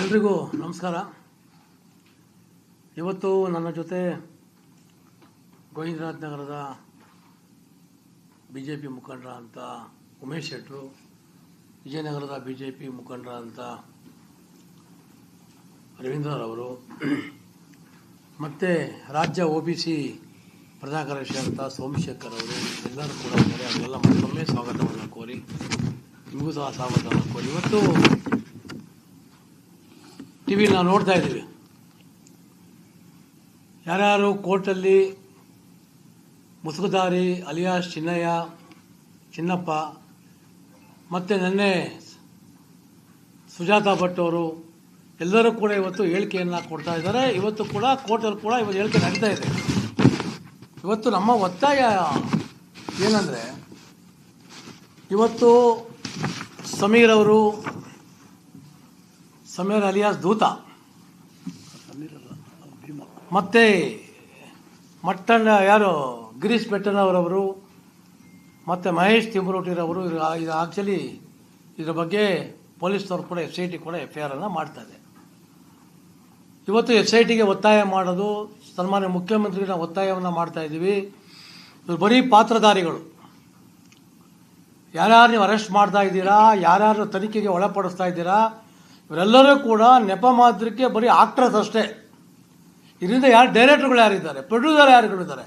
ಎಲ್ರಿಗೂ ನಮಸ್ಕಾರ. ಇವತ್ತು ನನ್ನ ಜೊತೆ ಗೋವಿಂದರಾಜ್ ನಗರದ ಬಿ ಜೆ ಪಿ ಮುಖಂಡರಾದಂಥ ಉಮೇಶ್ ಶೆಟ್ಟರು ವಿಜಯನಗರದ ಬಿ ಜೆ ಪಿ ಮುಖಂಡರಾದಂಥ ರವೀಂದ್ರರವರು ಮತ್ತು ರಾಜ್ಯ ಒ ಬಿ ಸಿ ಪ್ರಧಾನ ಕಾರ್ಯದರ್ಶಿ ಅಂತ ಸೋಮಶೇಖರ್ ಅವರು ಎಲ್ಲರೂ ಕೂಡ ಅವರೆಲ್ಲ ಮತ್ತೊಮ್ಮೆ ಸ್ವಾಗತವನ್ನು ಕೋರಿ, ನಿಮಗೂ ಸಹ ಸ್ವಾಗತವನ್ನು ಕೋರಿ. ಇವತ್ತು ಟಿ ನಾವು ನೋಡ್ತಾ ಇದ್ದೀವಿ. ಯಾರ್ಯಾರು ಕೋರ್ಟಲ್ಲಿ ಮುಸುಕುದಾರಿ ಅಲಿಯಾಸ್ ಚಿನ್ನಯ್ಯ, ಚಿನ್ನಪ್ಪ, ಮತ್ತು ನಿನ್ನೆ ಸುಜಾತಾ ಭಟ್ ಅವರು ಎಲ್ಲರೂ ಕೂಡ ಇವತ್ತು ಹೇಳಿಕೆಯನ್ನು ಕೊಡ್ತಾ ಇದ್ದಾರೆ. ಇವತ್ತು ಕೂಡ ಕೋರ್ಟಲ್ಲಿ ಕೂಡ ಇವತ್ತು ಹೇಳಿಕೆ ನಡೀತಾ ಇದೆ. ಇವತ್ತು ನಮ್ಮ ಒತ್ತಾಯ ಏನಂದರೆ, ಇವತ್ತು ಸಮೀರ್ ಅವರು ಸಮೀರ್ ಅಲಿಯಾಸ್ ದೂತ. ಮತ್ತೆ ಮಟ್ಟಣ್ಣ ಯಾರು? ಗಿರೀಶ್ ಬೆಟ್ಟನವರವರು ಮತ್ತು ಮಹೇಶ್ ತಿಮ್ಮರೋಟಿರವರು ಇದು ಆ್ಯಕ್ಚುಲಿ ಇದ್ರ ಬಗ್ಗೆ ಪೊಲೀಸ್ನವರು ಕೂಡ ಎಸ್ ಐ ಟಿ ಕೂಡ ಎಫ್ ಐ ಆರನ್ನು ಮಾಡ್ತಾ ಇದೆ. ಇವತ್ತು ಎಸ್ ಐ ಟಿಗೆ ಒತ್ತಾಯ ಮಾಡೋದು, ಸನ್ಮಾನ್ಯ ಮುಖ್ಯಮಂತ್ರಿಗಳ ಒತ್ತಾಯವನ್ನು ಮಾಡ್ತಾ ಇದ್ದೀವಿ ಇವರು ಬರೀ ಪಾತ್ರಧಾರಿಗಳು. ಯಾರ್ಯಾರು ನೀವು ಅರೆಸ್ಟ್ ಮಾಡ್ತಾ ಇದ್ದೀರಾ, ಯಾರ್ಯಾರು ತನಿಖೆಗೆ ಒಳಪಡಿಸ್ತಾ ಇದ್ದೀರಾ ಇವರೆಲ್ಲರೂ ಕೂಡ ನೆಪ ಮಾತ್ರಕ್ಕೆ ಬರೀ ಆಕ್ಟ್ರಸ್ ಅಷ್ಟೇ. ಇದರಿಂದ ಯಾರು ಡೈರೆಕ್ಟರ್ಗಳು ಯಾರಿದ್ದಾರೆ? ಪ್ರೊಡ್ಯೂಸರ್ ಯಾರುಗಳಿದ್ದಾರೆ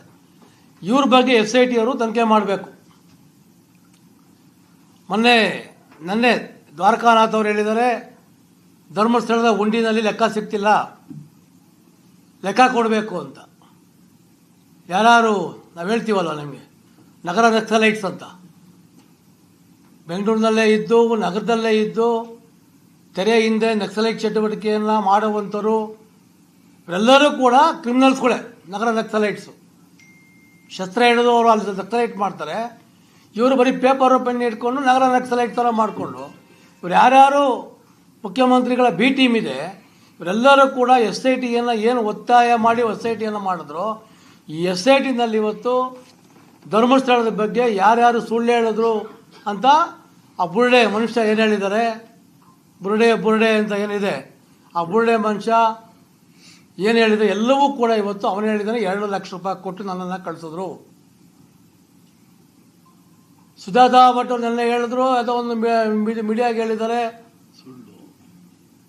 ಇವ್ರ ಬಗ್ಗೆ ಎಸ್ ಐ ಟಿ ಅವರು ತನಿಖೆ ಮಾಡಬೇಕು. ಮೊನ್ನೆ ನನ್ನೆ ದ್ವಾರಕಾನಾಥ್ ಅವರು ಹೇಳಿದ್ದಾರೆ, ಧರ್ಮಸ್ಥಳದ ಉಂಡಿನಲ್ಲಿ ಲೆಕ್ಕ ಸಿಗ್ತಿಲ್ಲ, ಲೆಕ್ಕ ಕೊಡಬೇಕು ಅಂತ. ಯಾರು ನಾವು ಹೇಳ್ತೀವಲ್ಲ ನಿಮಗೆ? ನಗರ ನಕ್ಸಲೈಟ್ಸ್ ಅಂತ. ಬೆಂಗಳೂರಿನಲ್ಲೇ ಇದ್ದು, ನಗರದಲ್ಲೇ ಇದ್ದು ತೆರೆ ಹಿಂದೆ ನಕ್ಸಲೈಟ್ ಚಟುವಟಿಕೆಯನ್ನು ಮಾಡುವಂಥವರು ಎಲ್ಲರೂ ಕೂಡ ಕ್ರಿಮಿನಲ್ಸ್ಗಳೇ ನಗರ ನಕ್ಸಲೈಟ್ಸು. ಶಸ್ತ್ರ ಹಿಡಿದು ಅವರು ಅಲ್ಲಿ ನಕ್ಸಲೈಟ್ ಮಾಡ್ತಾರೆ. ಇವರು ಬರೀ ಪೇಪರ್ ಪೆನ್ ಇಟ್ಕೊಂಡು ನಗರ ನಕ್ಸಲೈಟ್ ಥರ ಮಾಡಿಕೊಂಡು, ಇವ್ರು ಯಾರ್ಯಾರು ಮುಖ್ಯಮಂತ್ರಿಗಳ ಬಿ ಟೀಮ್ ಇದೆ, ಇವರೆಲ್ಲರೂ ಕೂಡ ಎಸ್ ಐ ಟಿಯನ್ನು ಏನು ಒತ್ತಾಯ ಮಾಡಿ ಎಸ್ ಐ ಟಿಯನ್ನು ಮಾಡಿದ್ರು. ಈ ಎಸ್ ಐ ಟಿನಲ್ಲಿ ಇವತ್ತು ಧರ್ಮಸ್ಥಳದ ಬಗ್ಗೆ ಯಾರ್ಯಾರು ಸುಳ್ಳು ಹೇಳಿದ್ರು ಅಂತ ಆ ಬುಳ್ಳೆ ಮನುಷ್ಯ ಏನು ಹೇಳಿದ್ದಾರೆ? ಬುರುಡೆ ಬುರುಡೆ ಅಂತ ಏನಿದೆ? ಆ ಬುರುಡೆ ಮನುಷ್ಯ ಏನು ಹೇಳಿದೆ? ಎಲ್ಲವೂ ಕೂಡ ಇವತ್ತು ಅವನು ಹೇಳಿದ್ದಾನೆ ಎರಡು ಲಕ್ಷ ರೂಪಾಯಿ ಕೊಟ್ಟು ನನ್ನನ್ನು ಕಳಿಸಿದ್ರು. ಸುಧಾತಾ ಭಟ್ ನನ್ನ ನೆನ್ನೆ ಹೇಳಿದ್ರು ಅದೋ ಒಂದು ಮೀಡಿಯಾಗೆ ಹೇಳಿದ್ದಾರೆ.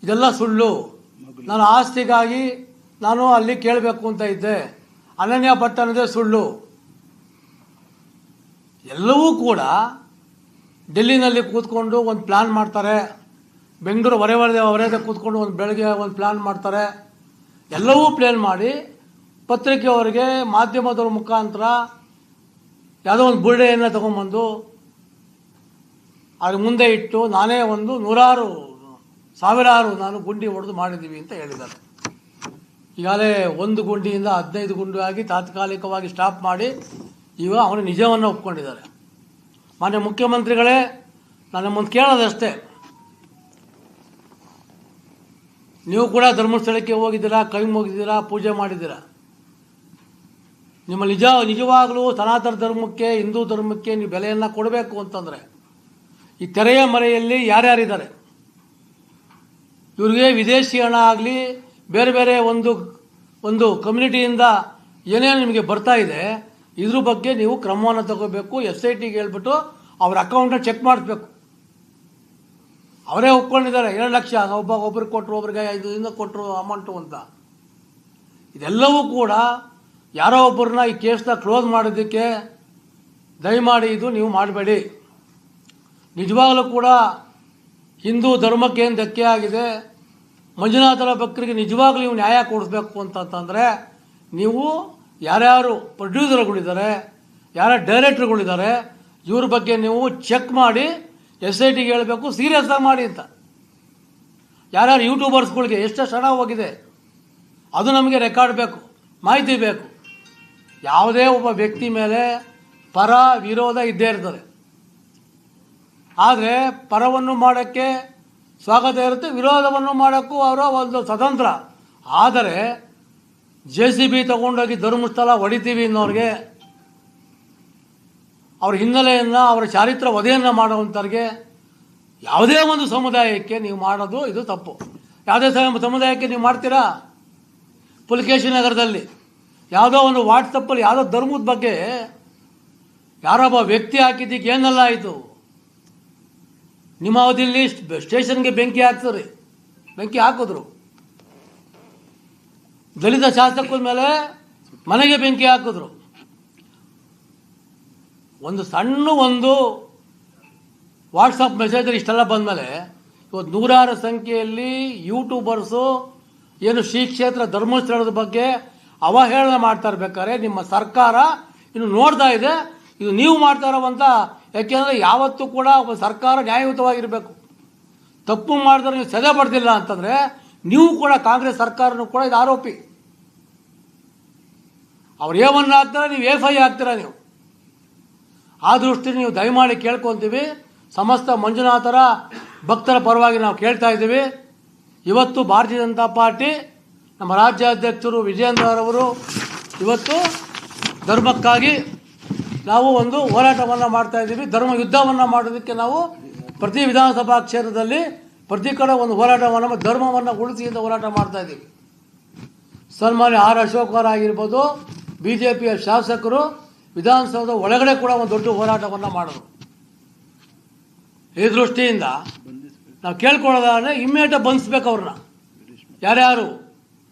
ಇದೆಲ್ಲ ಸುಳ್ಳು. ನಾನು ಆಸ್ತಿಗಾಗಿ ನಾನು ಅಲ್ಲಿ ಕೇಳಬೇಕು ಅಂತ ಇದ್ದೆ. ಅನನ್ಯ ಭಟ್ ಅನ್ನೋದೇ ಸುಳ್ಳು. ಎಲ್ಲವೂ ಕೂಡ ಡೆಲ್ಲಿನಲ್ಲಿ ಕೂತ್ಕೊಂಡು ಒಂದು ಪ್ಲ್ಯಾನ್ ಮಾಡ್ತಾರೆ. ಬೆಂಗಳೂರು ಹೊರೆ ಹೊರದೆ ಹೊರೆದೆ ಕೂತ್ಕೊಂಡು ಒಂದು ಬೆಳಗ್ಗೆ ಒಂದು ಪ್ಲ್ಯಾನ್ ಮಾಡ್ತಾರೆ. ಎಲ್ಲವೂ ಪ್ಲ್ಯಾನ್ ಮಾಡಿ ಪತ್ರಿಕೆಯವರಿಗೆ ಮಾಧ್ಯಮದವ್ರ ಮುಖಾಂತರ ಯಾವುದೋ ಒಂದು ಬುರುಡೆಯನ್ನು ತಗೊಂಬಂದು ಅದ್ರ ಮುಂದೆ ಇಟ್ಟು ನಾನೇ ಒಂದು ನೂರಾರು, ಸಾವಿರಾರು ನಾನು ಗುಂಡಿ ಹೊಡೆದು ಮಾಡಿದ್ದೀವಿ ಅಂತ ಹೇಳಿದ್ದಾರೆ. ಈಗಾಗಲೇ ಒಂದು ಗುಂಡಿಯಿಂದ ಹದಿನೈದು ಗುಂಡು ಆಗಿ ತಾತ್ಕಾಲಿಕವಾಗಿ ಸ್ಟಾಪ್ ಮಾಡಿ ಈಗ ಅವನು ನಿಜವನ್ನು ಒಪ್ಕೊಂಡಿದ್ದಾರೆ. ಮಾನ್ಯ ಮುಖ್ಯಮಂತ್ರಿಗಳೇ ನಾನು ಮುಂದೆ ಕೇಳೋದಷ್ಟೇ. ನೀವು ಕೂಡ ಧರ್ಮಸ್ಥಳಕ್ಕೆ ಹೋಗಿದ್ದೀರಾ ಕೈ ಹೋಗಿದ್ದೀರಾ, ಪೂಜೆ ಮಾಡಿದ್ದೀರಾ? ನಿಮ್ಮ ನಿಜ, ನಿಜವಾಗಲೂ ಸನಾತನ ಧರ್ಮಕ್ಕೆ, ಹಿಂದೂ ಧರ್ಮಕ್ಕೆ ನೀವು ಬೆಲೆಯನ್ನು ಕೊಡಬೇಕು ಅಂತಂದರೆ, ಈ ತೆರೆಯ ಮರೆಯಲ್ಲಿ ಯಾರ್ಯಾರಿದ್ದಾರೆ? ಇವ್ರಿಗೆ ವಿದೇಶಿ ಹಣ ಆಗಲಿ, ಬೇರೆ ಬೇರೆ ಒಂದು ಒಂದು ಕಮ್ಯುನಿಟಿಯಿಂದ ಏನೇನು ನಿಮಗೆ ಬರ್ತಾ ಇದೆ, ಇದ್ರ ಬಗ್ಗೆ ನೀವು ಕ್ರಮವನ್ನು ತಗೋಬೇಕು, ಎಸ್ ಐ ಟಿಗೆ ಹೇಳ್ಬಿಟ್ಟು ಅವ್ರ ಅಕೌಂಟನ್ನು ಚೆಕ್ ಮಾಡಿಸ್ಬೇಕು. ಅವರೇ ಒಪ್ಕೊಂಡಿದ್ದಾರೆ. ಎರಡು ಲಕ್ಷ. ಒಬ್ಬ ಒಬ್ರಿಗೆ ಕೊಟ್ಟರು ಒಬ್ರಿಗೆ ಐದು ದಿನ ಕೊಟ್ಟರು ಅಮೌಂಟು ಅಂತ. ಇದೆಲ್ಲವೂ ಕೂಡ ಯಾರೋ ಒಬ್ಬರನ್ನ ಈ ಕೇಸ್ನ ಕ್ಲೋಸ್ ಮಾಡೋದಕ್ಕೆ ದಯಮಾಡಿ ಇದು ನೀವು ಮಾಡಬೇಡಿ. ನಿಜವಾಗಲೂ ಕೂಡ ಹಿಂದೂ ಧರ್ಮಕ್ಕೆ ಏನು ಧಕ್ಕೆ ಆಗಿದೆ? ಮಂಜುನಾಥರ ಭಕ್ತರಿಗೆ ನಿಜವಾಗ್ಲೂ ನೀವು ನ್ಯಾಯ ಕೊಡಿಸ್ಬೇಕು ಅಂತಂತಂದರೆ ನೀವು ಯಾರ್ಯಾರು ಪ್ರೊಡ್ಯೂಸರ್ಗಳಿದ್ದಾರೆ ಯಾರ ಡೈರೆಕ್ಟರ್ಗಳಿದ್ದಾರೆ ಇವ್ರ ಬಗ್ಗೆ ನೀವು ಚೆಕ್ ಮಾಡಿ ಎಸ್ ಐ ಟಿಗೆ ಹೇಳಬೇಕು ಸೀರಿಯಸ್ ಆಗಿ ಮಾಡಿ ಅಂತ. ಯಾರ್ಯಾರು ಯೂಟ್ಯೂಬರ್ಸ್ಗಳಿಗೆ ಎಷ್ಟು ಹಣ ಹೋಗಿದೆ, ಅದು ನಮಗೆ ರೆಕಾರ್ಡ್ ಬೇಕು, ಮಾಹಿತಿ ಬೇಕು. ಯಾವುದೇ ಒಬ್ಬ ವ್ಯಕ್ತಿ ಮೇಲೆ ಪರ ವಿರೋಧ ಇದ್ದೇ ಇರ್ತದೆ. ಆದರೆ ಪರವನ್ನು ಮಾಡೋಕ್ಕೆ ಸ್ವಾಗತ ಇರುತ್ತೆ, ವಿರೋಧವನ್ನು ಮಾಡೋಕ್ಕೂ ಅವರ ಒಂದು ಸ್ವತಂತ್ರ. ಆದರೆ ಜೆ ಸಿ ಬಿ ತಗೊಂಡೋಗಿ ಧರ್ಮಸ್ಥಳ ಹೊಡಿತೀವಿ ಅನ್ನೋರಿಗೆ ಅವ್ರ ಹಿನ್ನೆಲೆಯನ್ನು, ಅವರ ಚಾರಿತ್ರ ವಧೆಯನ್ನು ಮಾಡುವಂಥವ್ರಿಗೆ ಯಾವುದೇ ಒಂದು ಸಮುದಾಯಕ್ಕೆ ನೀವು ಮಾಡೋದು ಇದು ತಪ್ಪು. ಯಾವುದೇ ಸಮ- ಸಮುದಾಯಕ್ಕೆ ನೀವು ಮಾಡ್ತೀರಾ? ಪುಲಿಕೇಶಿ ನಗರದಲ್ಲಿ ಯಾವುದೋ ಒಂದು ವಾಟ್ಸಪ್ಪಲ್ಲಿ ಯಾವುದೋ ಧರ್ಮದ ಬಗ್ಗೆ ಯಾರೊಬ್ಬ ವ್ಯಕ್ತಿ ಹಾಕಿದ್ದಕ್ಕೆ ಏನೆಲ್ಲ ಆಯಿತು? ನಿಮ್ಮ ಅವಧಿಯಲ್ಲಿ ಸ್ಟ್- ಸ್ಟೇಷನ್ಗೆ ಬೆಂಕಿ ಹಾಕ್ತಾರೆ ಬೆಂಕಿ ಹಾಕಿದ್ರು. ದಲಿತ ಶಾಸಕರ ಮೇಲೆ ಮನೆಗೆ ಬೆಂಕಿ ಹಾಕಿದ್ರು. ಒಂದು ಸಣ್ಣ ಒಂದು ವಾಟ್ಸಪ್ ಮೆಸೇಜ್ ಇಷ್ಟೆಲ್ಲ ಬಂದಮೇಲೆ ಇವತ್ತು ನೂರಾರು ಸಂಖ್ಯೆಯಲ್ಲಿ ಯೂಟ್ಯೂಬರ್ಸು ಏನು ಶ್ರೀ ಕ್ಷೇತ್ರ ಧರ್ಮಸ್ಥಳದ ಬಗ್ಗೆ ಅವಹೇಳನ ಮಾಡ್ತಾ ಇರ್ಬೇಕಾದ್ರೆ ನಿಮ್ಮ ಸರ್ಕಾರ ಇನ್ನು ನೋಡ್ತಾ ಇದೆ. ಇದು ನೀವು ಮಾಡ್ತಾ ಇರೋವಂಥ ಯಾಕೆಂದರೆ ಯಾವತ್ತೂ ಕೂಡ ಒಬ್ಬ ಸರ್ಕಾರ ನ್ಯಾಯಯುತವಾಗಿರಬೇಕು. ತಪ್ಪು ಮಾಡಿದ್ರೆ ನೀವು ಸದೆ ಪಡ್ತಿಲ್ಲ ಅಂತಂದರೆ ನೀವು ಕೂಡ ಕಾಂಗ್ರೆಸ್ ಸರ್ಕಾರನೂ ಕೂಡ ಇದು ಆರೋಪಿ ಅವ್ರು ಏವನ್ನ ಹಾಕ್ತಾರೆ ನೀವು ಎಫ್ ಐ ಹಾಕ್ತೀರಾ ನೀವು? ಆ ದೃಷ್ಟಿ ನೀವು ದಯಮಾಡಿ ಕೇಳ್ಕೊತೀವಿ. ಸಮಸ್ತ ಮಂಜುನಾಥರ ಭಕ್ತರ ಪರವಾಗಿ ನಾವು ಕೇಳ್ತಾ ಇದ್ದೀವಿ. ಇವತ್ತು ಭಾರತೀಯ ಜನತಾ ಪಾರ್ಟಿ ನಮ್ಮ ರಾಜ್ಯಾಧ್ಯಕ್ಷರು ವಿಜಯೇಂದ್ರರವರು ಇವತ್ತು ಧರ್ಮಕ್ಕಾಗಿ ನಾವು ಒಂದು ಹೋರಾಟವನ್ನು ಮಾಡ್ತಾ ಇದ್ದೀವಿ. ಧರ್ಮ ಯುದ್ಧವನ್ನು ಮಾಡೋದಕ್ಕೆ ನಾವು ಪ್ರತಿ ವಿಧಾನಸಭಾ ಕ್ಷೇತ್ರದಲ್ಲಿ ಪ್ರತಿ ಕಡೆ ಒಂದು ಹೋರಾಟವನ್ನು ಧರ್ಮವನ್ನು ಅಂತ ಹೋರಾಟ ಮಾಡ್ತಾ ಇದ್ದೀವಿ. ಸನ್ಮಾನ್ಯ ಆರ್ ಅಶೋಕ್ ಆಗಿರ್ಬೋದು ಬಿ ಜೆ ಪಿಯ ಶಾಸಕರು ವಿಧಾನಸೌಧದ ಒಳಗಡೆ ಕೂಡ ಒಂದು ದೊಡ್ಡ ಹೋರಾಟವನ್ನು ಮಾಡೋದು ಈ ದೃಷ್ಟಿಯಿಂದ ನಾವು ಕೇಳ್ಕೊಳ್ಳೋದಾದ್ರೆ ಇಮ್ಮಿಡಿಯೇಟ್ ಬಂಧಿಸ್ಬೇಕು ಅವ್ರನ್ನ. ಯಾರ್ಯಾರು?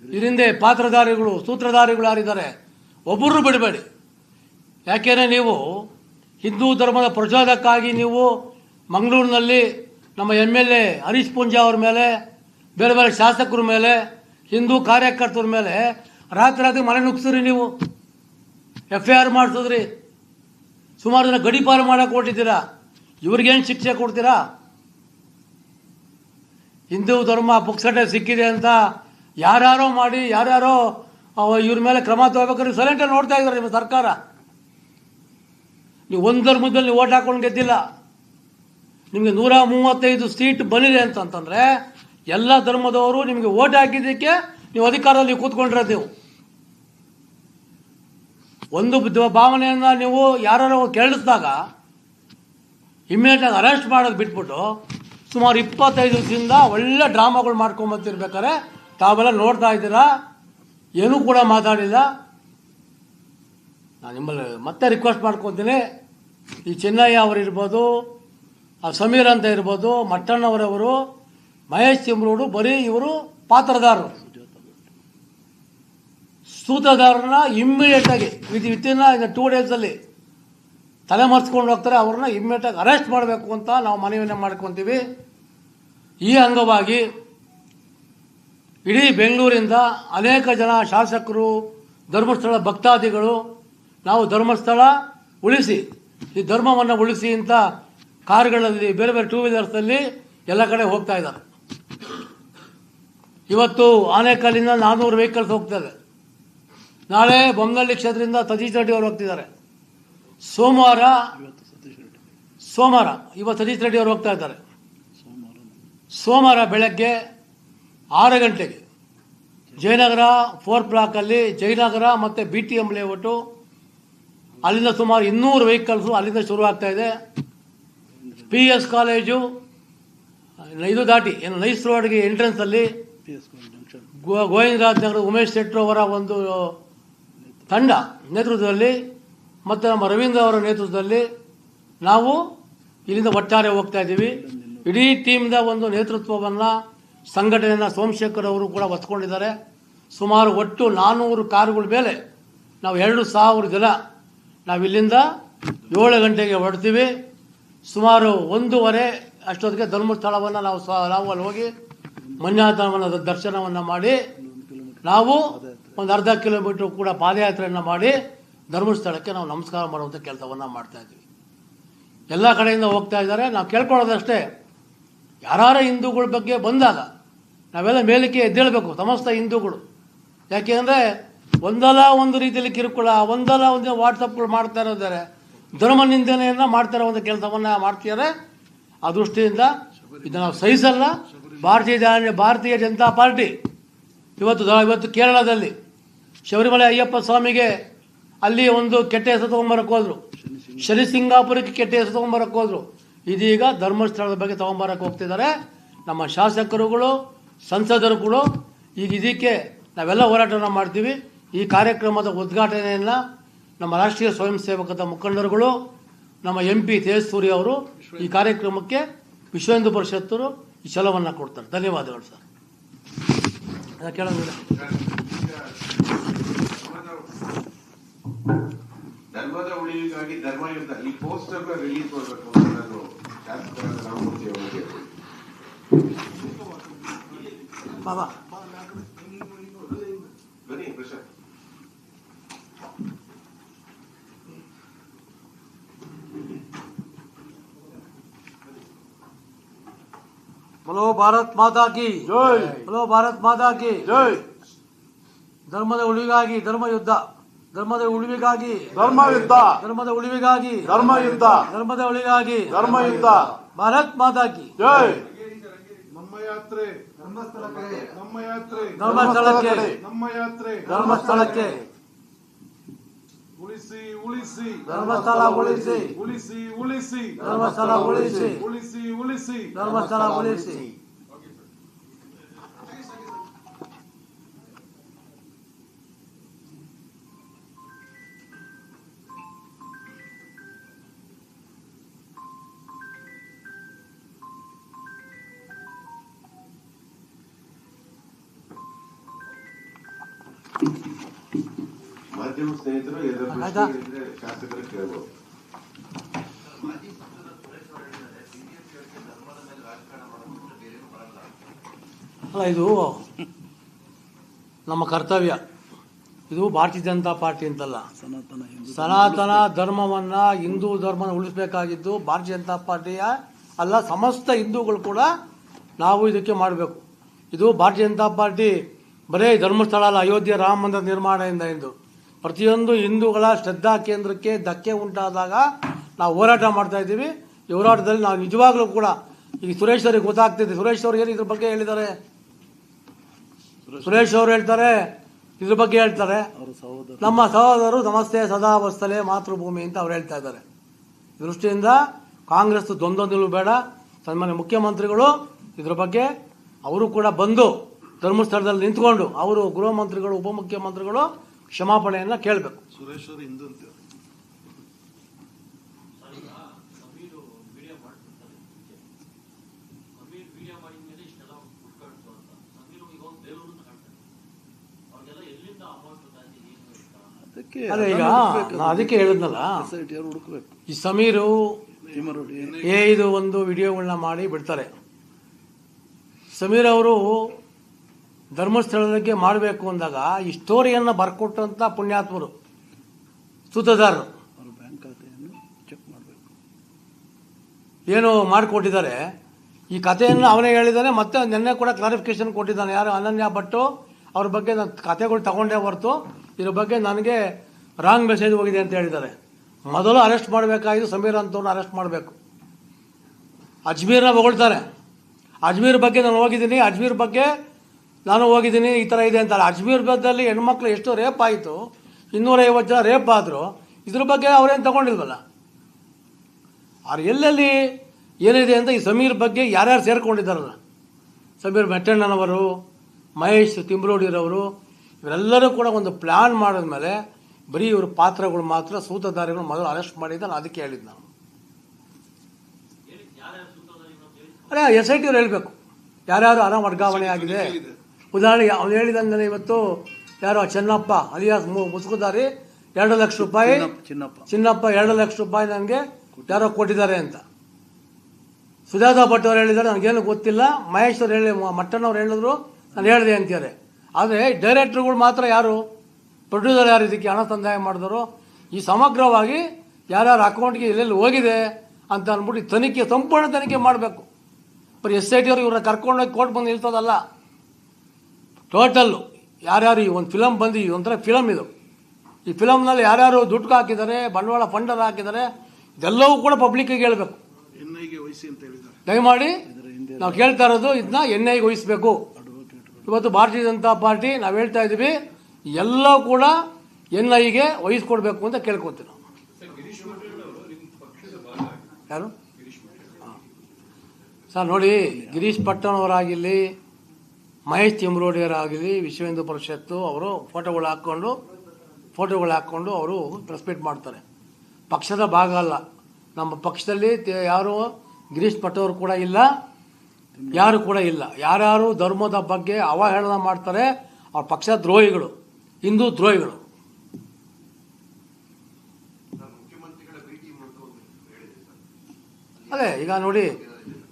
ಇದರಿಂದೆ ಪಾತ್ರಧಾರಿಗಳು, ಸೂತ್ರಧಾರಿಗಳು ಯಾರಿದ್ದಾರೆ? ಒಬ್ಬರು ಬಿಡಬೇಡಿ. ಯಾಕೆಂದರೆ ನೀವು ಹಿಂದೂ ಧರ್ಮದ ಪ್ರಚೋದಕ್ಕಾಗಿ ನೀವು ಮಂಗಳೂರಿನಲ್ಲಿ ನಮ್ಮ M L A Harish Poonja ಅವ್ರ ಮೇಲೆ, ಬೇರೆ ಬೇರೆ ಶಾಸಕರ ಮೇಲೆ, ಹಿಂದೂ ಕಾರ್ಯಕರ್ತರ ಮೇಲೆ ರಾತ್ರಿ ರಾತ್ರಿ ಮನೆ ನುಗ್ಸಿರಿ ನೀವು. ಎಫ್ ಐ ಆರ್ ಮಾಡಿಸಿದ್ರಿ. ಸುಮಾರು ಜನ ಗಡಿಪಾರು ಮಾಡೋಕೆ ಕೊಟ್ಟಿದ್ದೀರಾ ಇವ್ರಿಗೇನು ಶಿಕ್ಷೆ ಕೊಡ್ತೀರಾ? ಹಿಂದೂ ಧರ್ಮ ಪುಕ್ಸಟೆ ಸಿಕ್ಕಿದೆ ಅಂತ ಯಾರ್ಯಾರೋ ಮಾಡಿ, ಯಾರ್ಯಾರೋ ಇವ್ರ ಮೇಲೆ ಕ್ರಮ ತಗೋಬೇಕಾದ್ರೆ ಸೈಲೆಂಟಾಗಿ ನೋಡ್ತಾ ಇದ್ದಾರೆ ನಿಮ್ಮ ಸರ್ಕಾರ. ನೀವು ಒಂದು ಧರ್ಮದಲ್ಲಿ ಓಟ್ ಹಾಕೊಂಡು ಗೆದ್ದಿಲ್ಲ. ನಿಮಗೆ ನೂರ ಮೂವತ್ತೈದು ಸೀಟ್ ಬಂದಿದೆ ಅಂತಂತಂದರೆ ಎಲ್ಲ ಧರ್ಮದವರು ನಿಮಗೆ ಓಟ್ ಹಾಕಿದ್ದಕ್ಕೆ ನೀವು ಅಧಿಕಾರದಲ್ಲಿ ಕೂತ್ಕೊಂಡಿರೋದು ನೀವು. ಒಂದು ಭಾವನೆಯನ್ನು ನೀವು ಯಾರು ಕೇಳಿಸಿದಾಗ ಇಮ್ಮಿಡಿಯೇಟಾಗಿ ಅರೆಸ್ಟ್ ಮಾಡೋದು ಬಿಟ್ಬಿಟ್ಟು ಸುಮಾರು ಇಪ್ಪತ್ತೈದು ದಿವಸದಿಂದ ಒಳ್ಳೆ ಡ್ರಾಮಾಗಳು ಮಾಡ್ಕೊಂಬತ್ತಿರ್ಬೇಕಾದ್ರೆ ತಾವೆಲ್ಲ ನೋಡ್ತಾ ಇದ್ದೀರಾ? ಏನೂ ಕೂಡ ಮಾತಾಡಿಲ್ಲ. ನಾನು ನಿಮ್ಮಲ್ಲಿ ಮತ್ತೆ ರಿಕ್ವೆಸ್ಟ್ ಮಾಡ್ಕೊತೀನಿ. ಈ ಚೆನ್ನಯ್ಯ ಅವರಿರ್ಬೋದು ಆ ಸಮೀರ್ ಅಂತ ಇರ್ಬೋದು, ಮಟ್ಟಣ್ಣವರವರು, ಮಹೇಶ್ ತಿಮ್ರೋಡು ಬರೀ ಇವರು ಪಾತ್ರದಾರರು ಸೂತ್ರಧಾರನ ಇಮ್ಮಿಡಿಯೇಟಾಗಿ ವಿತ್ ವಿತಿನ್ ಟೂ ಡೇಸಲ್ಲಿ ತಲೆಮರೆಸ್ಕೊಂಡು ಹೋಗ್ತಾರೆ, ಅವ್ರನ್ನ ಇಮ್ಮಿಡಿಯೇಟಾಗಿ ಅರೆಸ್ಟ್ ಮಾಡಬೇಕು ಅಂತ ನಾವು ಮನವಿಯನ್ನು ಮಾಡ್ಕೊತೀವಿ. ಈ ಅಂಗವಾಗಿ ಇಡೀ ಬೆಂಗಳೂರಿಂದ ಅನೇಕ ಜನ ಶಾಸಕರು, ಧರ್ಮಸ್ಥಳ ಭಕ್ತಾದಿಗಳು ನಾವು ಧರ್ಮಸ್ಥಳ ಉಳಿಸಿ, ಈ ಧರ್ಮವನ್ನು ಉಳಿಸಿ ಅಂತ ಕಾರ್ಗಳಲ್ಲಿ, ಬೇರೆ ಬೇರೆ ಟೂ ವೀಲರ್ಸಲ್ಲಿ ಎಲ್ಲ ಕಡೆ ಹೋಗ್ತಾ ಇದ್ದಾರೆ. ಇವತ್ತು ಆನೇಕಲ್ಲಿಂದ ನಾನ್ನೂರು ವೆಹಿಕಲ್ಸ್ ಹೋಗ್ತದೆ ನಾಳೆ ಬೊಮ್ಮನಹಳ್ಳಿ ಕ್ಷೇತ್ರದಿಂದ ಸತೀಶ್ ರೆಡ್ಡಿ ಅವರು ಹೋಗ್ತಿದ್ದಾರೆ. ಸೋಮವಾರ ಸೋಮವಾರ ಇವತ್ತು ಸತೀಶ್ ರೆಡ್ಡಿ ಅವರು ಹೋಗ್ತಾ ಇದ್ದಾರೆ. ಸೋಮವಾರ ಬೆಳಗ್ಗೆ ಆರು ಗಂಟೆಗೆ ಜಯನಗರ ಫೋರ್ ಬ್ಲಾಕಲ್ಲಿ ಜಯನಗರ ಮತ್ತು ಬಿ ಟಿ ಎಂ ಲೇಔಟು ಅಲ್ಲಿಂದ ಸುಮಾರು ಇನ್ನೂರು ವೆಹಿಕಲ್ಸು ಅಲ್ಲಿಂದ ಶುರು ಆಗ್ತಾ ಇದೆ. ಪಿ ಎಸ್ ಕಾಲೇಜು ಇದು ದಾಟಿ ಏನು ನೈಸ್ ರೋಡ್ಗೆ ಎಂಟ್ರೆನ್ಸಲ್ಲಿ ಗೋವಿಂದರಾಜ್ ನಗರ ಉಮೇಶ್ ಶೆಟ್ಟರು ಅವರ ಒಂದು ತಂಡ ನೇತೃತ್ವದಲ್ಲಿ ಮತ್ತು ನಮ್ಮ ರವೀಂದ್ರ ಅವರ ನೇತೃತ್ವದಲ್ಲಿ ನಾವು ಇಲ್ಲಿಂದ ಒಟ್ಟಾರೆ ಹೋಗ್ತಾ ಇದ್ದೀವಿ. ಇಡೀ ಟೀಮ್ದ ಒಂದು ನೇತೃತ್ವವನ್ನು ಸಂಘಟನೆಯನ್ನು ಸೋಮಶೇಖರ್ ಅವರು ಕೂಡ ಹೊತ್ಕೊಂಡಿದ್ದಾರೆ. ಸುಮಾರು ಒಟ್ಟು ನಾನ್ನೂರು ಕಾರುಗಳ ಮೇಲೆ ನಾವು ಎರಡು ಸಾವಿರ ಜನ ನಾವಿಲ್ಲಿಂದ ಏಳು ಗಂಟೆಗೆ ಹೊರಡ್ತೀವಿ. ಸುಮಾರು ಒಂದೂವರೆ ಅಷ್ಟೊತ್ತಿಗೆ ಧರ್ಮಸ್ಥಳವನ್ನು ನಾವು ಸ ನಾವು ಅಲ್ಲಿ ಹೋಗಿ ಮಂಜಾತನವನ್ನು ದರ್ಶನವನ್ನು ಮಾಡಿ ನಾವು ಒಂದು ಅರ್ಧ ಕಿಲೋಮೀಟರ್ ಕೂಡ ಪಾದಯಾತ್ರೆಯನ್ನು ಮಾಡಿ ಧರ್ಮಸ್ಥಳಕ್ಕೆ ನಾವು ನಮಸ್ಕಾರ ಮಾಡುವಂಥ ಕೆಲಸವನ್ನು ಮಾಡ್ತಾ ಇದ್ದೀವಿ. ಎಲ್ಲ ಕಡೆಯಿಂದ ಹೋಗ್ತಾ ಇದ್ದಾರೆ. ನಾವು ಕೇಳ್ಕೊಳ್ಳೋದಷ್ಟೇ. ಯಾರು ಹಿಂದೂಗಳ ಬಗ್ಗೆ ಬಂದಾಗ ನಾವೆಲ್ಲ ಮೇಲಕ್ಕೆ ಎದ್ದೇಳಬೇಕು. ಸಮಸ್ತ ಹಿಂದೂಗಳು. ಯಾಕೆಂದರೆ ಒಂದಲ್ಲ ಒಂದು ರೀತಿಯಲ್ಲಿ ಕಿರುಕುಳ, ಒಂದಲ್ಲ ಒಂದು ವಾಟ್ಸಪ್ಗಳು ಮಾಡ್ತಾ ಇರೋದಾರೆ ಧರ್ಮ ನಿಂದನೆಯನ್ನು ಮಾಡ್ತಾ ಇರೋ ಒಂದು ಕೆಲಸವನ್ನು ಮಾಡ್ತಿದ್ದಾರೆ. ಆ ದೃಷ್ಟಿಯಿಂದ ಇದು ನಾವು ಸಹಿಸಲ್ಲ. ಭಾರತೀಯ ಜನ ಭಾರತೀಯ ಜನತಾ ಪಾರ್ಟಿ. ಇವತ್ತು ಇವತ್ತು ಕೇರಳದಲ್ಲಿ ಶಬರಿಮಲೆ ಅಯ್ಯಪ್ಪ ಸ್ವಾಮಿಗೆ ಅಲ್ಲಿ ಒಂದು ಕೆಟ್ಟ ಹೆಸರು ತೊಗೊಂಬರಕ್ಕೆ ಹೋದ್ರು. ಶನಿ ಸಿಂಗಾಪುರಕ್ಕೆ ಕೆಟ್ಟ ಹೆಸರು ತೊಗೊಂಬರಕ್ಕೆ ಹೋದ್ರು. ಇದೀಗ ಧರ್ಮಸ್ಥಳದ ಬಗ್ಗೆ ತೊಗೊಂಬರಕ್ಕೆ ಹೋಗ್ತಿದ್ದಾರೆ. ನಮ್ಮ ಶಾಸಕರುಗಳು, ಸಂಸದರುಗಳು, ಈಗ ಇದಕ್ಕೆ ನಾವೆಲ್ಲ ಹೋರಾಟವನ್ನು ಮಾಡ್ತೀವಿ. ಈ ಕಾರ್ಯಕ್ರಮದ ಉದ್ಘಾಟನೆಯನ್ನು ನಮ್ಮ ರಾಷ್ಟ್ರೀಯ ಸ್ವಯಂ ಸೇವಕದ ಮುಖಂಡರುಗಳು, ನಮ್ಮ ಎಂ ಪಿ ತೇಜಸ್ಸೂರಿ ಅವರು ಈ ಕಾರ್ಯಕ್ರಮಕ್ಕೆ ವಿಶ್ವ ಪರಿಷತ್ತರು ಈ ಛಲವನ್ನು ಕೊಡ್ತಾರೆ. ಧನ್ಯವಾದಗಳು ಸರ್. ಕೇಳೋದಿಲ್ಲ ಧರ್ಮದ ಉಳಿವಿಗಾಗಿ ಧರ್ಮಯುದ್ಧ ಈ ಪೋಸ್ಟರ್ ರಿಲೀಸ್ ಮಾಡಬೇಕು ಅಂತ ನಾನು ಶಾಸಕರಾದ ರಾಮಮೂರ್ತಿ ಅವರಿಗೆ ಬಾಬಾ ಬನ್ನಿ ಪ್ರಶಾಂತ್ बोलो ಭಾರತ್ ಮಾತಾ ಕಿ ಜೈ बोलो ಭಾರತ್ ಮಾತಾ ಕಿ ಜೈ ಧರ್ಮದ ಉಳಿವಿಗಾಗಿ ಧರ್ಮ ಯುದ್ಧ ಧರ್ಮದ ಉಳಿವಿಗಾಗಿ. ಧರ್ಮ ಯುದ್ಧ ಧರ್ಮದ ಉಳಿವಿಗಾಗಿ. ಧರ್ಮ ಯುದ್ಧ ಧರ್ಮದ ಉಳಿಗಾಗಿ ಧರ್ಮ ಯುದ್ಧ ಭಾರತ್ ಮಾತಾಗಿ ಜೈ. ನಮ್ಮ ಯಾತ್ರೆ ನಮ್ಮ ಯಾತ್ರೆ ಧರ್ಮಸ್ಥಳಕ್ಕೆ ನಮ್ಮ ಯಾತ್ರೆ. ಧರ್ಮಸ್ಥಳಕ್ಕೆ ಉಳಿಸಿ ಉಳಿಸಿ. ಧರ್ಮಸ್ಥಳ ಉಳಿಸಿ. ಉಳಿಸಿ ಉಳಿಸಿ. ಧರ್ಮಸ್ಥಳ ಉಳಿಸಿ. ಉಳಿಸಿ ಉಳಿಸಿ. ಧರ್ಮಸ್ಥಳ ಉಳಿಸಿ. ಕೇಳಬಹುದು ಅಲ್ಲ ಇದು ನಮ್ಮ ಕರ್ತವ್ಯ. ಇದು ಭಾರತೀಯ ಜನತಾ ಪಾರ್ಟಿ ಅಂತಲ್ಲ. ಸನಾತನ ಧರ್ಮವನ್ನ ಹಿಂದೂ ಧರ್ಮನ ಉಳಿಸಬೇಕಾಗಿದ್ದು ಭಾರತೀಯ ಜನತಾ ಪಾರ್ಟಿಯ ಅಲ್ಲ ಸಮಸ್ತ ಹಿಂದೂಗಳು ಕೂಡ ನಾವು ಇದಕ್ಕೆ ಮಾಡಬೇಕು. ಇದು ಭಾರತೀಯ ಜನತಾ ಪಾರ್ಟಿ ಬರೇ ಧರ್ಮಸ್ಥಳ ಅಲ್ಲ ಅಯೋಧ್ಯೆ ರಾಮ ಮಂದಿರ ನಿರ್ಮಾಣದಿಂದ ಎಂದು ಪ್ರತಿಯೊಂದು ಹಿಂದೂಗಳ ಶ್ರದ್ಧಾ ಕೇಂದ್ರಕ್ಕೆ ಧಕ್ಕೆ ಉಂಟಾದಾಗ ನಾವು ಹೋರಾಟ ಮಾಡ್ತಾ ಇದ್ದೀವಿ. ಈ ಹೋರಾಟದಲ್ಲಿ ನಾವು ನಿಜವಾಗ್ಲೂ ಕೂಡ ಈಗ ಸುರೇಶ್ ಅವರಿಗೆ ಗೊತ್ತಾಗ್ತಿದೆ. ಸುರೇಶ್ ಅವರು ಏನು ಇದ್ರ ಬಗ್ಗೆ ಹೇಳಿದ್ದಾರೆ? ಸುರೇಶ್ ಅವರು ಹೇಳ್ತಾರೆ, ಇದ್ರ ಬಗ್ಗೆ ಹೇಳ್ತಾರೆ. ನಮ್ಮ ಸಹೋದರರು ನಮಸ್ತೆ, ಸದಾ ವಸ್ತಲೆ ಮಾತೃಭೂಮಿ ಅಂತ ಅವ್ರು ಹೇಳ್ತಾ ಇದ್ದಾರೆ. ದೃಷ್ಟಿಯಿಂದ ಕಾಂಗ್ರೆಸ್ ದ್ವಂದ್ವ ನಿಲುವು ಬೇಡ. ಸನ್ಮಾನ್ಯ ಮುಖ್ಯಮಂತ್ರಿಗಳು ಇದ್ರ ಬಗ್ಗೆ ಅವರು ಕೂಡ ಬಂದು ಧರ್ಮಸ್ಥಳದಲ್ಲಿ ನಿಂತ್ಕೊಂಡು ಅವರು ಗೃಹ ಮಂತ್ರಿಗಳು, ಉಪಮುಖ್ಯಮಂತ್ರಿಗಳು ಕ್ಷಮಾಪಣೆಯನ್ನ ಕೇಳಬೇಕು. ಸುರೇಶ್ ಅವರು ಹಿಂದೂ ಅಂತ ಅದೇ ಈಗ ನಾ ಅದಕ್ಕೆ ಹೇಳಿದ್ನಲ್ಲ. ಈ ಸಮೀರು ಏ ಇದು ಒಂದು ವಿಡಿಯೋಗಳನ್ನ ಮಾಡಿ ಬಿಡ್ತಾರೆ. ಸಮೀರ್ ಅವರು ಧರ್ಮಸ್ಥಳದಕ್ಕೆ ಮಾಡಬೇಕು ಅಂದಾಗ ಈ ಸ್ಟೋರಿಯನ್ನು ಬರ್ಕೊಟ್ಟಂಥ ಪುಣ್ಯಾತ್ಮರು ಸೂತದಾರರು ಬ್ಯಾಂಕ್ ಖಾತೆಯನ್ನು ಚೆಕ್ ಮಾಡಬೇಕು. ಏನು ಮಾಡಿಕೊಟ್ಟಿದ್ದಾರೆ. ಈ ಕಥೆಯನ್ನು ಅವನೇ ಹೇಳಿದ್ದಾನೆ ಮತ್ತೆ ನಿನ್ನೆ ಕೂಡ ಕ್ಲಾರಿಫಿಕೇಶನ್ ಕೊಟ್ಟಿದ್ದಾನೆ. ಯಾರು ಅನನ್ಯ ಭಟ್ಟು ಅವ್ರ ಬಗ್ಗೆ ನಾನು ಕಥೆಗಳು ತಗೊಂಡೇ ಹೊರತು ಇದ್ರ ಬಗ್ಗೆ ನನಗೆ ರಾಂಗ್ ಮೆಸೇಜ್ ಹೋಗಿದೆ ಅಂತ ಹೇಳಿದ್ದಾರೆ. ಮೊದಲು ಅರೆಸ್ಟ್ ಮಾಡಬೇಕಾಗಿದ್ದು ಸಮೀರ್ ಅಂತವ್ರನ್ನ ಅರೆಸ್ಟ್ ಮಾಡಬೇಕು. ಅಜ್ಮೀರ್ನ ಹೊಗಳ್ತಾರೆ. ಅಜ್ಮೀರ್ ಬಗ್ಗೆ ನಾನು ಹೋಗಿದ್ದೀನಿ. ಅಜ್ಮೀರ್ ಬಗ್ಗೆ ನಾನು ಹೋಗಿದ್ದೀನಿ, ಈ ಥರ ಇದೆ ಅಂತಾರೆ. ಅಜ್ಮೀರ್ ಬದ್ದಲ್ಲಿ ಹೆಣ್ಮಕ್ಳು ಎಷ್ಟು ರೇಪ್ ಆಯಿತು. ಇನ್ನೂರೈವತ್ತು ಜನ ರೇಪ್ ಆದರು. ಇದ್ರ ಬಗ್ಗೆ ಅವರೇನು ತಗೊಂಡಿಲ್ವಲ್ಲ? ಅವ್ರು ಎಲ್ಲೆಲ್ಲಿ ಏನಿದೆ ಅಂತ ಈ ಸಮೀರ್ ಬಗ್ಗೆ ಯಾರ್ಯಾರು ಸೇರ್ಕೊಂಡಿದ್ದಾರಲ್ಲ? ಸಮೀರ್ ಮೆಟ್ಟಣ್ಣನವರು, ಮಹೇಶ್ ತಿಂಬ್ರೋಡಿರವರು ಇವರೆಲ್ಲರೂ ಕೂಡ ಒಂದು ಪ್ಲ್ಯಾನ್ ಮಾಡಿದ್ಮೇಲೆ ಬರೀ ಇವ್ರ ಪಾತ್ರಗಳು ಮಾತ್ರ, ಸೂತ್ರಧಾರಿಗಳು ಮೊದಲು ಅರೆಸ್ಟ್ ಮಾಡಿದ್ದ ನಾನು ಅದಕ್ಕೆ ಹೇಳಿದ್ದು ನಾನು. ಅರೆ, ಎಸ್ ಐ ಟಿ ಅವ್ರು ಹೇಳಬೇಕು. ಯಾರ್ಯಾರು ಹಣ ವರ್ಗಾವಣೆ ಆಗಿದೆ? ಉದಾಹರಣೆಗೆ ಅವ್ನು ಹೇಳಿದಂಗೆ ಇವತ್ತು ಯಾರೋ ಚೆನ್ನಪ್ಪ ಅಲಿಯಾಸ್ ಮುಸುಕುದಾರಿ ಎರಡು ಲಕ್ಷ ರೂಪಾಯಿ ಚಿನ್ನಪ್ಪ ಚಿನ್ನಪ್ಪ. ಎರಡು ಲಕ್ಷ ರೂಪಾಯಿ ನನಗೆ ಯಾರೋ ಕೊಟ್ಟಿದ್ದಾರೆ ಅಂತ. ಸುಜಾತಾ ಭಟ್ ಅವರು ಹೇಳಿದ್ದಾರೆ ನನಗೇನು ಗೊತ್ತಿಲ್ಲ. ಮಹೇಶ್ ಅವ್ರು ಹೇಳಿ ಮಟ್ಟಣ್ಣವ್ರು ಹೇಳಿದ್ರು ನಾನು ಹೇಳಿದೆ ಅಂತಾರೆ ಆದರೆ ಡೈರೆಕ್ಟ್ರುಗಳು ಮಾತ್ರ ಯಾರು? ಪ್ರೊಡ್ಯೂಸರ್ ಯಾರು ಇದಕ್ಕೆ ಹಣ ಸಂದಾಯ ಮಾಡಿದ್ರು ಈ ಸಮಗ್ರವಾಗಿ ಯಾರ್ಯಾರ ಅಕೌಂಟ್ಗೆ ಎಲ್ಲೆಲ್ಲಿ ಹೋಗಿದೆ ಅಂತ ಅಂದ್ಬಿಟ್ಟು ತನಿಖೆ ಸಂಪೂರ್ಣ ತನಿಖೆ ಮಾಡಬೇಕು. ಬರೀ ಎಸ್ ಐ ಟಿ ಅವ್ರು ಇವ್ರನ್ನ ಕರ್ಕೊಂಡೋಗಿ ಕೋರ್ಟ್ ಬಂದು ನಿಲ್ಸೋದಲ್ಲ. ಟೋಟಲ್ಲು ಯಾರ್ಯಾರು ಈ ಒಂದು ಫಿಲಮ್ ಬಂದು ಈ ಒಂಥರ ಫಿಲಮ್ ಇದು. ಈ ಫಿಲಮ್ನಲ್ಲಿ ಯಾರ್ಯಾರು ದುಡ್ಡು ಹಾಕಿದ್ದಾರೆ ಬಂಡವಾಳ ಫಂಡರ್ ಹಾಕಿದ್ದಾರೆ ಇದೆಲ್ಲವೂ ಕೂಡ ಪಬ್ಲಿಕ್ಕಿಗೆ ಹೇಳಬೇಕು. ದಯಮಾಡಿ ನಾವು ಕೇಳ್ತಾ ಇರೋದು ಇದನ್ನ ಎನ್ ಐಗೆ ವಹಿಸಬೇಕು ಇವತ್ತು ಭಾರತೀಯ ಜನತಾ ಪಾರ್ಟಿ ನಾವು ಹೇಳ್ತಾ ಇದ್ದೀವಿ ಎಲ್ಲ ಕೂಡ ಎನ್ ಐಗೆ ವಹಿಸ್ಕೊಡ್ಬೇಕು ಅಂತ ಕೇಳ್ಕೊತೀವಿ ನಾವು ಯಾರು? ಹಾ. ಸರ್ ನೋಡಿ ಗಿರೀಶ್ ಪಟ್ಟಣವರಾಗಿರಲಿ ಮಹೇಶ್ ತಿಮ್ರೋಡಿಯರಾಗಲಿ ವಿಶ್ವ ಹಿಂದೂ ಪರಿಷತ್ತು ಅವರು ಫೋಟೋಗಳು ಹಾಕ್ಕೊಂಡು ಫೋಟೋಗಳು ಹಾಕ್ಕೊಂಡು ಅವರು ಪ್ರೆಸ್ ಮೀಟ್ ಮಾಡ್ತಾರೆ. ಪಕ್ಷದ ಭಾಗ ಅಲ್ಲ. ನಮ್ಮ ಪಕ್ಷದಲ್ಲಿ ಯಾರು? ಗಿರೀಶ್ ಪಟೋರು ಕೂಡ ಇಲ್ಲ. ಯಾರು ಕೂಡ ಇಲ್ಲ. ಯಾರ್ಯಾರು ಧರ್ಮದ ಬಗ್ಗೆ ಅವಹೇಳನ ಮಾಡ್ತಾರೆ ಅವ್ರ ಪಕ್ಷ ದ್ರೋಹಿಗಳು. ಹಿಂದೂ ದ್ರೋಹಿಗಳು. ಅದೇ ಈಗ ನೋಡಿ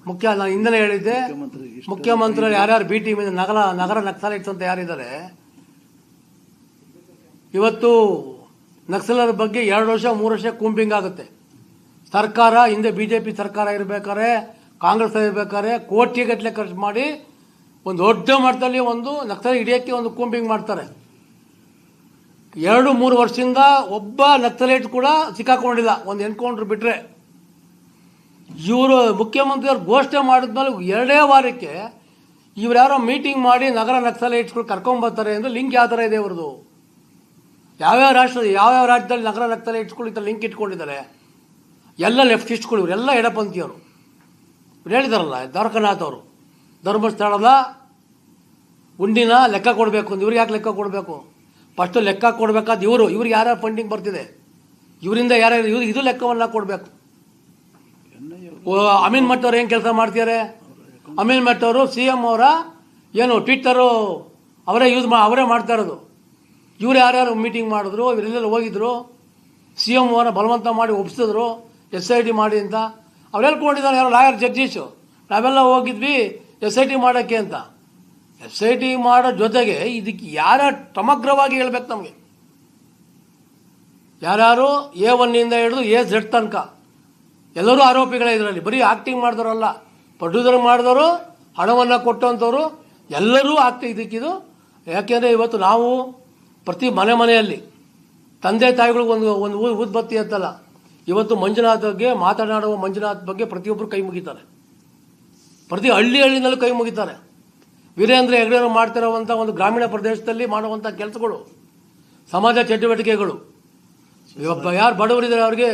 ಮುಖ್ಯ ನಾನು ಹಿಂದೆ ಹೇಳಿದ್ದೆ ಮುಖ್ಯಮಂತ್ರಿ ಯಾರ್ಯಾರು ಬಿ ಟೀಮ್ ನಗರ ನಗರ ನಕ್ಸಲೈಟ್ಸ್ ಅಂತ ಯಾರಿದ್ದಾರೆ? ಇವತ್ತು ನಕ್ಸಲರ ಬಗ್ಗೆ ಎರಡು ವರ್ಷ ಮೂರು ವರ್ಷ ಕೂಂಬಿಂಗ್ ಆಗುತ್ತೆ. ಸರ್ಕಾರ ಹಿಂದೆ ಬಿ ಜೆ ಪಿ ಸರ್ಕಾರ ಇರಬೇಕಾದ್ರೆ ಕಾಂಗ್ರೆಸ್ ಇರಬೇಕಾದ್ರೆ ಕೋಟಿಗಟ್ಟಲೆ ಖರ್ಚು ಮಾಡಿ ಒಂದು ದೊಡ್ಡ ಮಟ್ಟದಲ್ಲಿ ಒಂದು ನಕ್ಸಲ್ ಹಿಡಿಯೋಕ್ಕೆ ಒಂದು ಕೂಂಬಿಂಗ್ ಮಾಡ್ತಾರೆ. ಎರಡು ಮೂರು ವರ್ಷದಿಂದ ಒಬ್ಬ ನಕ್ಸಲೈಟ್ ಕೂಡ ಸಿಕ್ಕಾಕೊಂಡಿಲ್ಲ. ಒಂದು ಎನ್ಕೌಂಟ್ರ್ ಬಿಟ್ರೆ ಇವರು ಮುಖ್ಯಮಂತ್ರಿಯವರು ಘೋಷಣೆ ಮಾಡಿದ್ಮೇಲೆ ಎರಡೇ ವಾರಕ್ಕೆ ಇವ್ರು ಯಾರೋ ಮೀಟಿಂಗ್ ಮಾಡಿ ನಗರ ನಕ್ಸಲೈಟ್ಸ್ಗಳು ಕರ್ಕೊಂಬರ್ತಾರೆ ಅಂದರೆ ಲಿಂಕ್ ಯಾವ ಥರ ಇದೆ ಇವ್ರದ್ದು? ಯಾವ್ಯಾವ ರಾಷ್ಟ್ರ ಯಾವ್ಯಾವ ರಾಜ್ಯದಲ್ಲಿ ನಗರ ನಕ್ಸಲೈಟ್ಸ್ಗಳು ಈ ಲಿಂಕ್ ಇಟ್ಕೊಂಡಿದ್ದಾರೆ? ಎಲ್ಲ ಲೆಫ್ಟಿಸ್ಟ್ಗಳು ಇವರೆಲ್ಲ ಎಡಪಂಥಿಯವರು ಇವ್ರು ಹೇಳಿದಾರಲ್ಲ, ದ್ವಾರಕನಾಥ್ ಅವರು. ಧರ್ಮಸ್ಥಳದ ಉಂಡಿನ ಲೆಕ್ಕ ಕೊಡಬೇಕು ಅಂತ. ಇವ್ರಿಗೆ ಯಾಕೆ ಲೆಕ್ಕ ಕೊಡಬೇಕು? ಫಸ್ಟು ಲೆಕ್ಕ ಕೊಡಬೇಕಾದ ಇವರು. ಇವ್ರಿಗೆ ಯಾರ್ಯಾರು ಫಂಡಿಂಗ್ ಬರ್ತಿದೆ? ಇವರಿಂದ ಯಾರ್ಯಾರು ಇವ್ರಿಗೆ ಇದು ಲೆಕ್ಕವನ್ನು ಕೊಡಬೇಕು. ಅಮೀನ್ ಮಠ್ ಏನ್ ಕೆಲಸ ಮಾಡ್ತಿದ್ದಾರೆ ಅಮೀನ್ ಮಠ್ ಅವರು ಸಿ ಎಂ ಅವರ ಏನು ಟ್ವಿಟ್ಟರು ಅವರೇ ಯೂಸ್ ಮಾ ಅವರೇ ಮಾಡ್ತಾ ಇರೋದು. ಇವ್ರು ಯಾರ್ಯಾರು ಮೀಟಿಂಗ್ ಮಾಡಿದ್ರು ಇವರೆಲ್ಲ ಹೋಗಿದ್ರು ಸಿ ಎಂ ಅವರ ಬಲವಂತ ಮಾಡಿ ಒಪ್ಸಿದ್ರು ಎಸ್ ಐ ಟಿ ಮಾಡಿ ಅಂತ. ಅವ್ರು ಹೇಳ್ಕೊಂಡಿದ್ದಾರೆ ಯಾರು ಲಾಯರ್ ಜಗದೀಶು ನಾವೆಲ್ಲ ಹೋಗಿದ್ವಿ ಎಸ್ ಐ ಟಿ ಮಾಡೋಕ್ಕೆ ಅಂತ. ಎಸ್ ಐ ಟಿ ಮಾಡೋ ಜೊತೆಗೆ ಇದಕ್ಕೆ ಯಾರ ಸಮಗ್ರವಾಗಿ ಹೇಳ್ಬೇಕು ನಮಗೆ? ಯಾರ್ಯಾರು ಎ ಒನ್ನಿಂದ ಹಿಡಿದು ಎ ಝೆಡ್ ತನಕ? ಎಲ್ಲರೂ ಆರೋಪಿಗಳೇ ಇದರಲ್ಲಿ. ಬರೀ ಆಕ್ಟಿಂಗ್ ಮಾಡಿದವರಲ್ಲ ಪ್ರೊಡ್ಯೂಸರ್ ಮಾಡಿದವರು, ಹಣವನ್ನು ಕೊಟ್ಟಂಥವ್ರು ಎಲ್ಲರೂ ಆಗ್ತಾ ಇದಕ್ಕಿದು ಯಾಕೆಂದರೆ ಇವತ್ತು ನಾವು ಪ್ರತಿ ಮನೆ ಮನೆಯಲ್ಲಿ, ತಂದೆ ತಾಯಿಗಳಿಗೆ ಒಂದು ಒಂದು ಊದ್ಬತ್ತಿ ಅಂತಲ್ಲ. ಇವತ್ತು ಮಂಜುನಾಥ್ ಬಗ್ಗೆ, ಮಾತನಾಡುವ ಮಂಜುನಾಥ್ ಬಗ್ಗೆ ಪ್ರತಿಯೊಬ್ಬರು ಕೈ ಮುಗಿತಾರೆ. ಪ್ರತಿ ಹಳ್ಳಿ ಹಳ್ಳಿನಲ್ಲೂ ಕೈ ಮುಗಿತಾರೆ. ವೀರೇಂದ್ರ ಹೆಗ್ಡೆಯವರು ಮಾಡ್ತಿರೋವಂಥ ಒಂದು ಗ್ರಾಮೀಣ ಪ್ರದೇಶದಲ್ಲಿ ಮಾಡುವಂಥ ಕೆಲಸಗಳು, ಸಮಾಜ ಚಟುವಟಿಕೆಗಳು. ಯಾರು ಬಡವರಿದ್ದಾರೆ ಅವ್ರಿಗೆ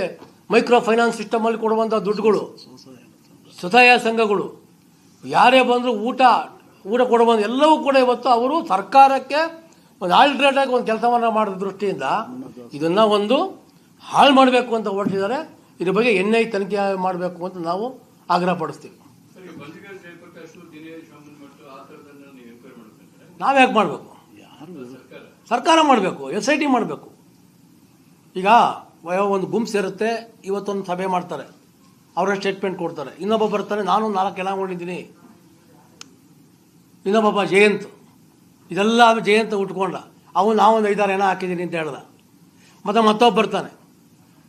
ಮೈಕ್ರೋ ಫೈನಾನ್ಸ್ ಸಿಸ್ಟಮಲ್ಲಿ ಕೊಡುವಂಥ ದುಡ್ಡುಗಳು, ಸ್ವಸಹಾಯ ಸಂಘಗಳು, ಯಾರೇ ಬಂದರೂ ಊಟ ಊಟ ಕೊಡುವಂಥ ಎಲ್ಲವೂ ಕೂಡ ಇವತ್ತು ಅವರು ಸರ್ಕಾರಕ್ಕೆ ಒಂದು ಆಲ್ಟ್ರೇಟಾಗಿ ಒಂದು ಕೆಲಸವನ್ನು ಮಾಡಿದ ದೃಷ್ಟಿಯಿಂದ ಇದನ್ನು ಒಂದು ಹಾಳು ಮಾಡಬೇಕು ಅಂತ ಹೊರಟಿದ್ದಾರೆ. ಇದ್ರ ಬಗ್ಗೆ ಎನ್ ಐ ತನಿಖೆ ಮಾಡಬೇಕು ಅಂತ ನಾವು ಆಗ್ರಹ ಪಡಿಸ್ತೀವಿ. ನಾವು ಯಾಕೆ ಮಾಡಬೇಕು? ಸರ್ಕಾರ ಮಾಡಬೇಕು, ಎಸ್ ಐ ಟಿ ಮಾಡಬೇಕು. ಈಗ ವ- ಒಂದು ಗುಂಪು ಸೇರುತ್ತೆ, ಇವತ್ತೊಂದು ಸಭೆ ಮಾಡ್ತಾರೆ. ಅವರ ಸ್ಟೇಟ್ಮೆಂಟ್ ಕೊಡ್ತಾರೆ. ಇನ್ನೊಬ್ಬ ಬರ್ತಾನೆ, ನಾನು ನಾಲ್ಕು ಎಲ್ಲ ಕೊಂಡಿದ್ದೀನಿ ಇನ್ನೊಬ್ಬ ಜಯಂತ್. ಇದೆಲ್ಲ ಜಯಂತ್ ಉಟ್ಕೊಂಡ. ಅವನು, ನಾವೊಂದು ಐದಾರು ಏನೋ ಹಾಕಿದ್ದೀನಿ ಅಂತ ಹೇಳ್ದ. ಮತ್ತು ಮತ್ತೊಬ್ಬ ಬರ್ತಾನೆ,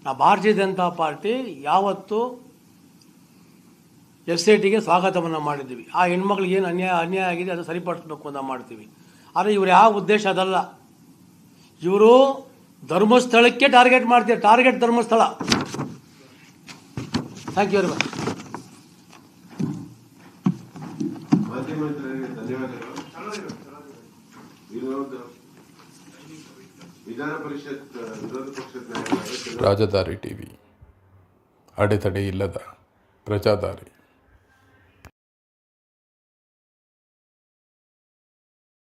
ನಾ ಭಾರತೀಯ ಜನತಾ ಪಾರ್ಟಿ ಯಾವತ್ತು ಎಸ್ ಐ ಟಿಗೆ ಸ್ವಾಗತವನ್ನು ಮಾಡಿದ್ದೀವಿ. ಆ ಹೆಣ್ಮಕ್ಳಿಗೆ ಏನು ಅನ್ಯಾಯ ಅನ್ಯಾಯ ಆಗಿದೆ ಅದು ಸರಿಪಡಿಸ್ಬೇಕು ಅಂತ ಮಾಡ್ತೀವಿ. ಆದರೆ ಇವ್ರು ಯಾವ ಉದ್ದೇಶ ಅದಲ್ಲ. ಇವರು ಧರ್ಮಸ್ಥಳಕ್ಕೆ ಟಾರ್ಗೆಟ್ ಮಾಡ್ತೀವಿ target Dharmasthala. Thank you very much Rajadhari TV. ಅಡೆತಡೆ ಇಲ್ಲದ ಪ್ರಜಾದಾರಿ.